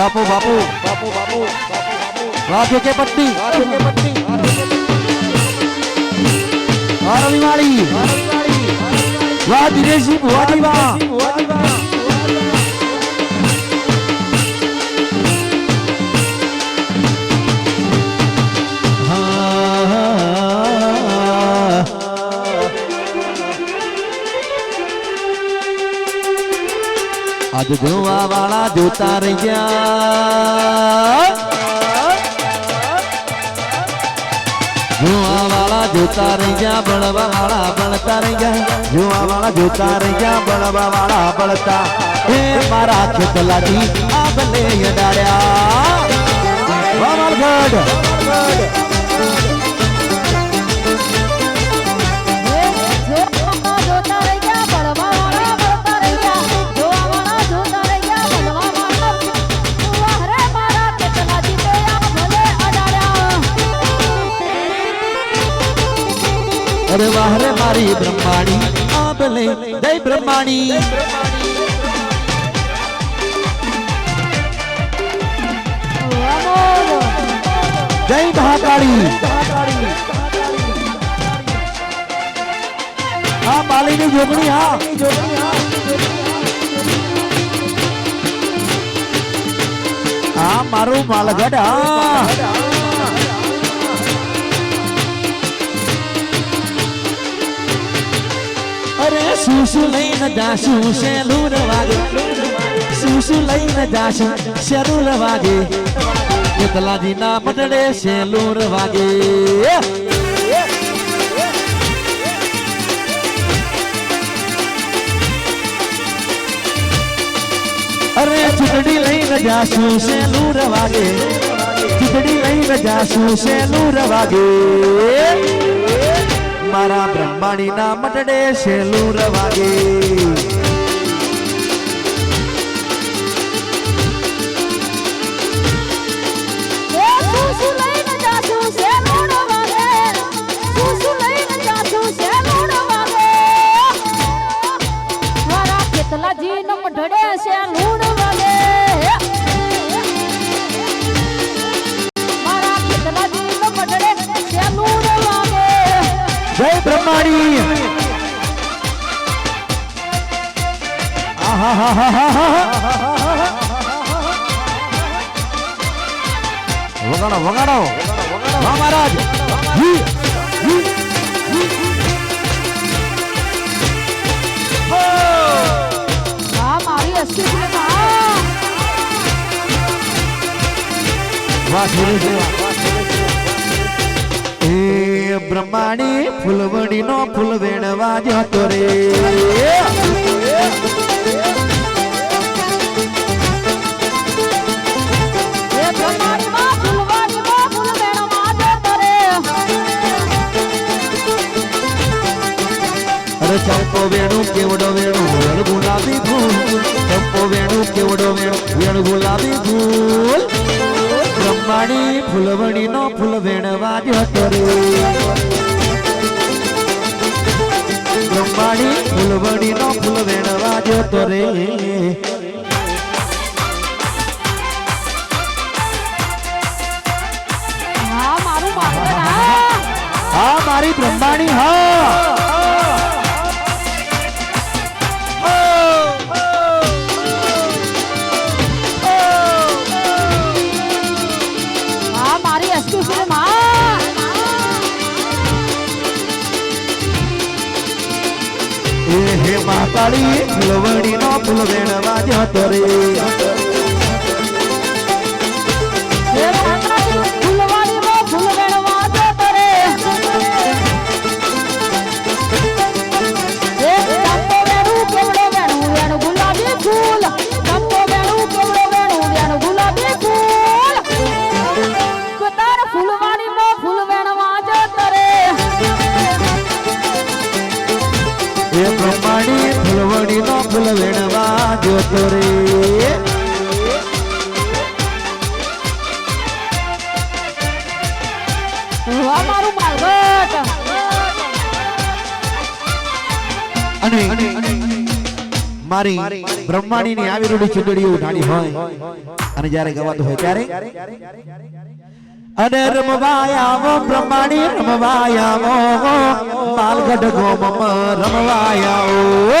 બાપુ બાપુ. બાપુ બાપુ વાઘે કે પટ્ટી? બાપુ કે પટ્ટી વાહ રવિવાળી. વાહ દિનેશજી ભુવાજી વાહ હા. આજ જોવા વાળા જોતા રહી ગયા. જોવા વાળા જોતા રહી ગયા, બળવા વાળા બળતા રહી ગયા. જોવા વાળા જોતા રહી ગયા, બળવા વાળા બળતા. હે મારા ખેતલાજી આ બને અડાડ્યા અરે વાહ રે મારી બ્રહ્માણી. આ બને જય બ્રહ્માણી. જય મહાકાળી. હા, માલીની જોગણી, હા. હા, મારું માલગઢ, હા. અરે શું શું લઈને જાશું શેલુર વાગે શું શું લઈને જાશું શેલુર વાગે કેટલાજી ના મંડળે શેલુર વાગે અરે ચૂંટણી લઈને જાશું શેલુર વાગે ચૂંટણી લઈને જાશું શેલુર વાગે મારા બ્રહ્માણી ના મટડે શેલુર વાગે. વગાડો. વગાડો મહારાજ. એ બ્રહ્માણી ફૂલવણી નો ફૂલ વેણવા જતો રે. ચંપો વેણું કેવડો વેણું વેણ ગુલાબી ફૂલ ચંપો વેણું કેવડો વેણું વેણ ગુલાબી ફૂલ બ્રહ્માણી ફૂલવણી નો ફૂલ વેણવા જતો કરે બ્રહ્માણી ફૂલવણી નો ફૂલ વેણવા જતો રે હા મારું બ્રહ્માણી હા. બ્રહ્માણીની આવી રૂડી ચૂંદડીઓ ઉઠાડી હોય. અને જ્યારે ગવાતું હોય ત્યારે? અને રમવાયાવો બ્રહ્માણી રમવાયાવો પાલગઢ ગોમમ રમવાયાવો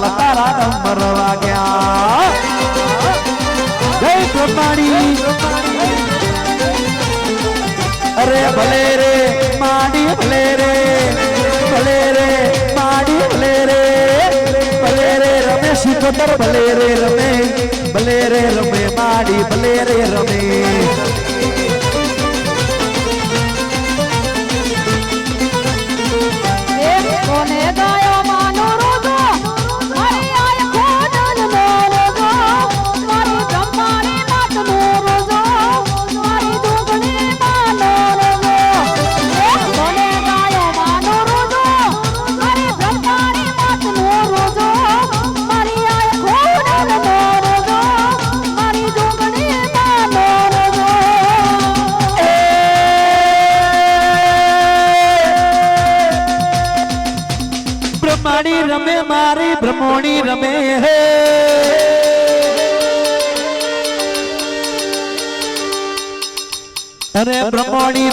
હાલ હાલ તારા ડમર વાગ્યા જય બ્રહ્માણી અરે ભલે રે માડી ભલે રે ભલે રે માડી ભલે રે ભલે રે રમે શિકોતર ભલે રે રમે ભલે રે રમે માડી ભલે રે રમે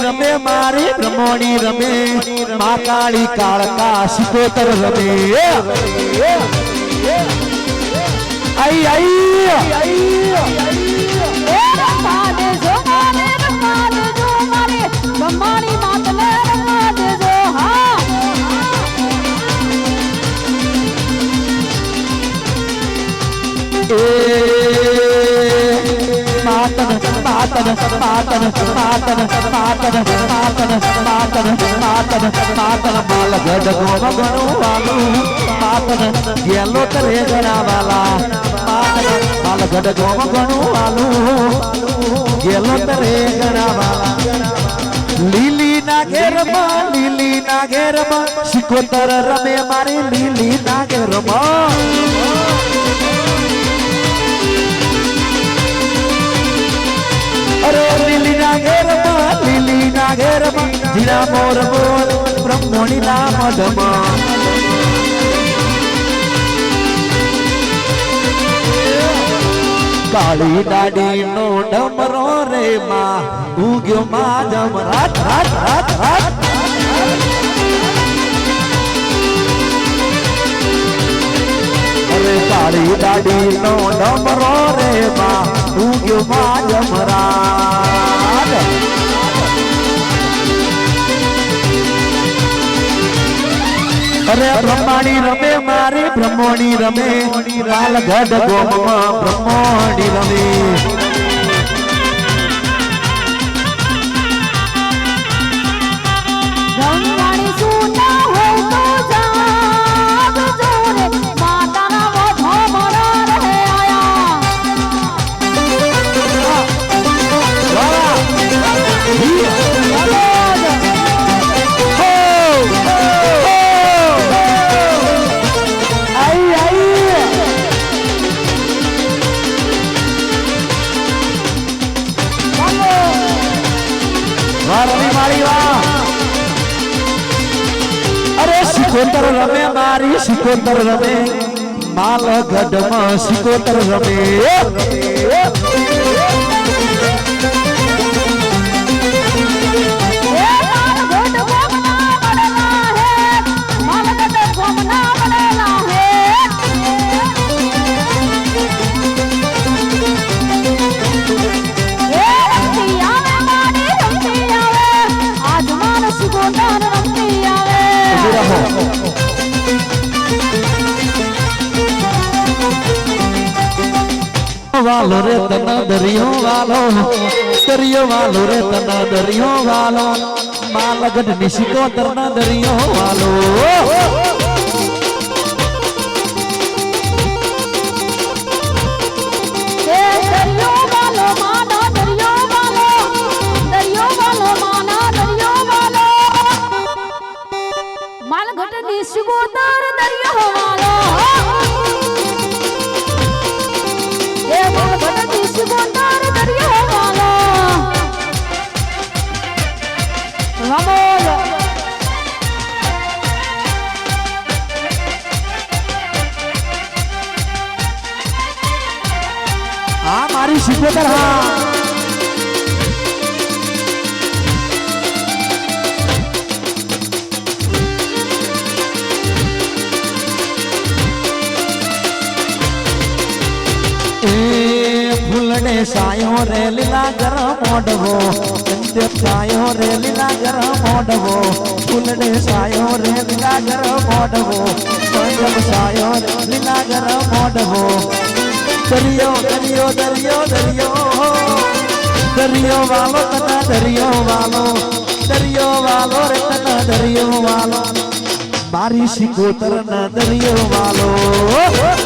રમે મારી રમોણી રમે મા કાળી કાળકા શિકોતર રમે. આઈ આઈ. એ માતન માતન માતન માતન માતન માતન માતન માતન માલ ગઢ ગોમ ગણું વાલું માતન ગેલો તરે ગણા વાલા માતન માલ ગઢ ગોમ ગણું વાલું ગેલો તરે ગણા વાલા લીલી ના ઘેરમાં લીલી ના અરે લીલીના ઘેરમાં લીલીના ઘેરમાં, જીરા મોર મોર, બ્રહ્મણીના મધમાં કાળી દાડી નો ડમરો રે માં ઉગ્યો માં જમ રાત રાત રાત રાત અરે કાળી દાડી નો ડમરો રે માં ઉગ્યો માં જમ અરે બ્રહ્માણી રમે મારી બ્રહ્મોણી રમે. લાલ ગઢ ગોમમાં બ્રહ્મોણી રમે. સિકોતર રમે મારી સિકોતર રમે. માલ ગઢમાં સિકોતર રમે. રહો વાલો રે તના દરિયો વાલો દરિયો વાલો રે તના દરિયો વાલો માલગઢ નિશિકો તરના દરિયો વાલો. জীবন ચંદ્ર સાયો રે લીલા ગરમ મોઢવો ફૂલને સાયો રે લીલા ગરમ મોઢવો ચંદ્ર સાયો રે લીલા ગરમ મોઢવો દરિયો દરિયો દરિયો દરિયો દરિયો વાલો તના દરિયો ના દરિયો વાલો.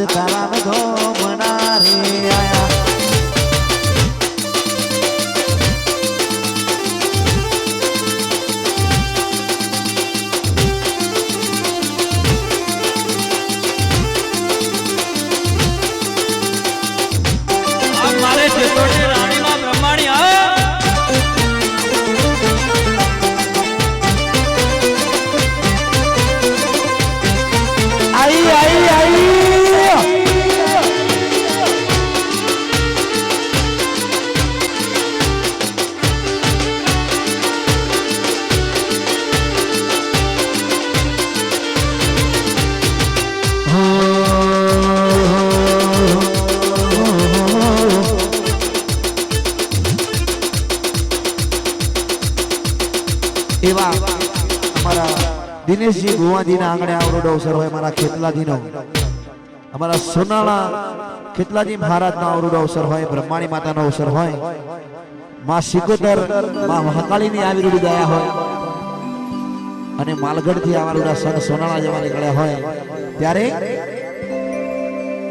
આજ દિનેશજી ભુવાજીના આંગણે આવરોડો અવસર હોય મારા ખેતલાજીનો. અમારા સોનાળા ખેતલાજી મહારાજનો આવરોડો અવસર હોય, બ્રહ્માણી માતાનો અવસર હોય. માં સિકોતર, માં મહાકાળીની આવી રૂડી ગયા હોય. અને માલગઢથી આવારુડા સન સોનાળા જવા નીકળ્યા હોય. ત્યારે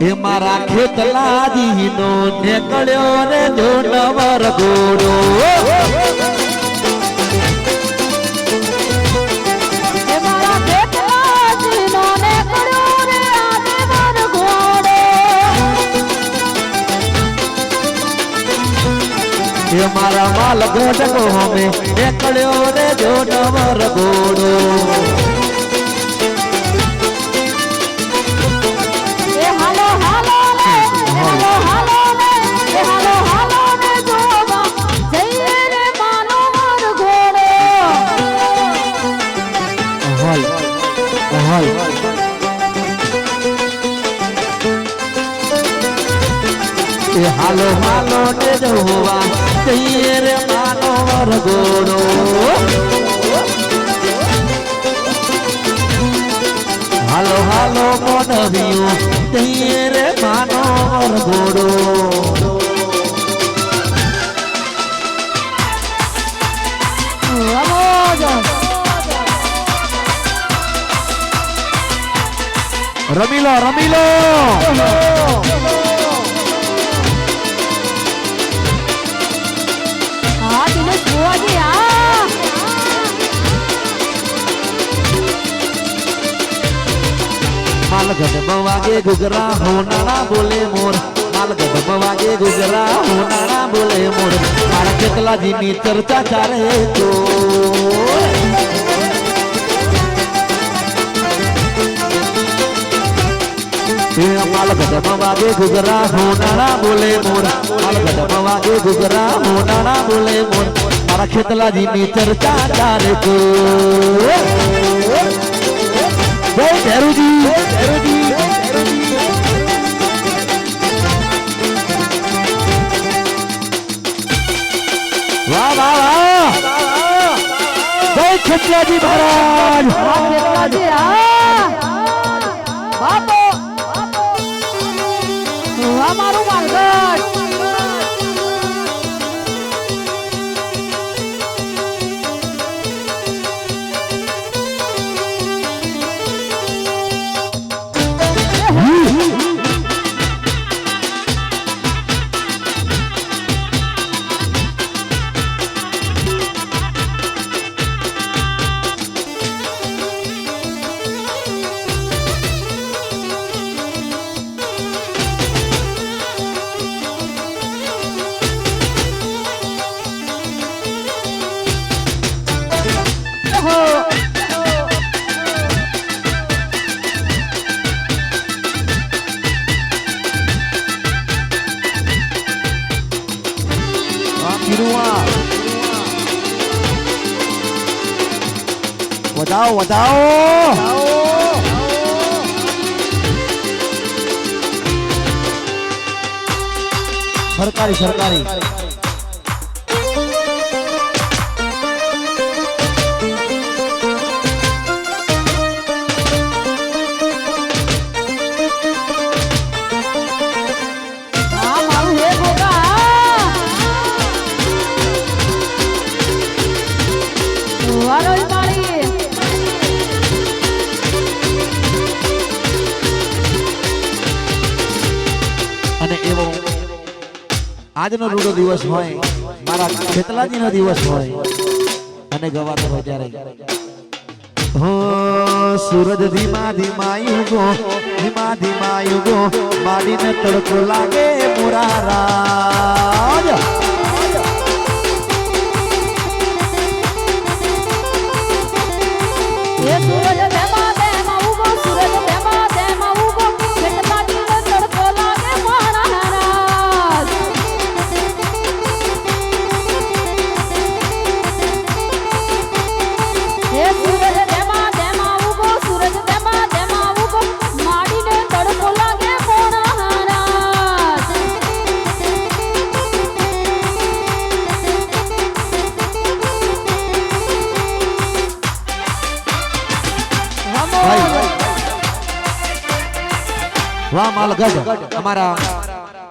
એ મારા ખેતલાજીનો નીકળ્યો ને જો નવર એ મારા માલ ગોડકો હમે નીકળ્યો રે જો નવર ગોડો હાલો હાલો ને જોવા. જઈએ રે માનો વર ઘોડો હાલો હાલો મોનવિયું જઈએ રે માનો વર ઘોડો રમોજ માલગઢ વાગે ગુગરા, હોનાળા બોલે મોર. માલગઢ વાગે ગુગરા, હોનાળા બોલે મોર. મારા કેટલાજીની ચર્ચા ચાલે તો. માલ ગઢમાં વાગે ગુગરા હોનારા બોલે મોર. માલ ગઢમાં વાગે ગુગરા હોનારા બોલે મોર. મારા ખેતલાજીની ચર્ચા ચાલે તો. જય ભેરુજી વાહ મહારાજ ખેતલાજી. કિરુઆ વધાવો વધાવો સરકારી સરકારી આજનો રૂડો દિવસ હોય, મારા ખેતલાજીનો દિવસ હોય, અને ગવાતો હોય ત્યારે. હો, સૂરજ ધીમા ધીમા યુગો, ધીમા ધીમા યુગો માડીને તડકો લાગે મોરા રાજ. રમો.